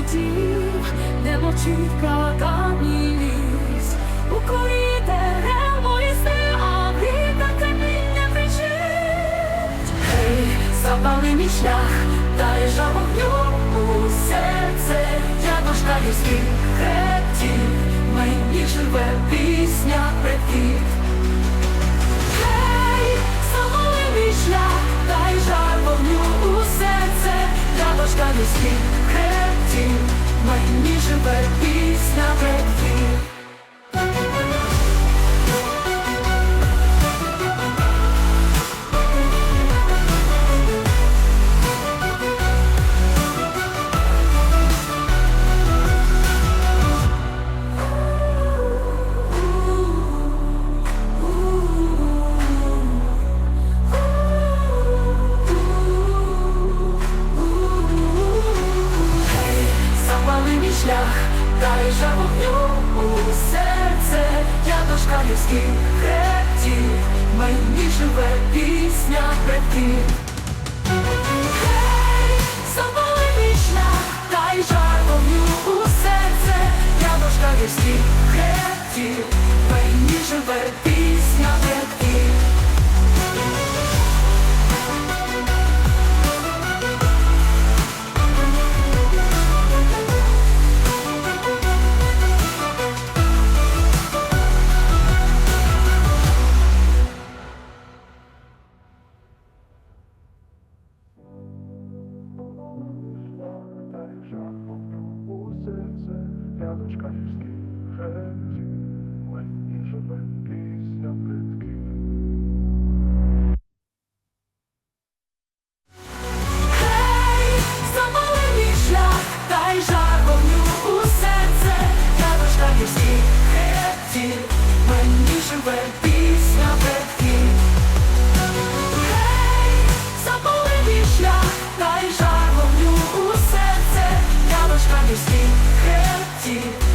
світів, де мовчить ліс, у корі дерев лісне, а віта каміння кричить. Гей, запали мій шлях, дай жа вогню у серце, я дошка гірських хребтів, мені живе пісня предків. Гей, запали мій шлях, дай жар вогню у серце, я дошка хребтів, мені живе пісня предків. Дай же вогню у серце, я дошка гірських хребтів, мені живе пісня. Гей, запали мій шлях, дай жар вогню у серце, я дошка гірських хребтів, мені живе пісня Яночкарські хеті, летні живе пісня плитків. Хей, замали мій шлях, та й жар вогню у серце, Яночкарівські хеті, мені живе пісня плитків. Хей, замали you.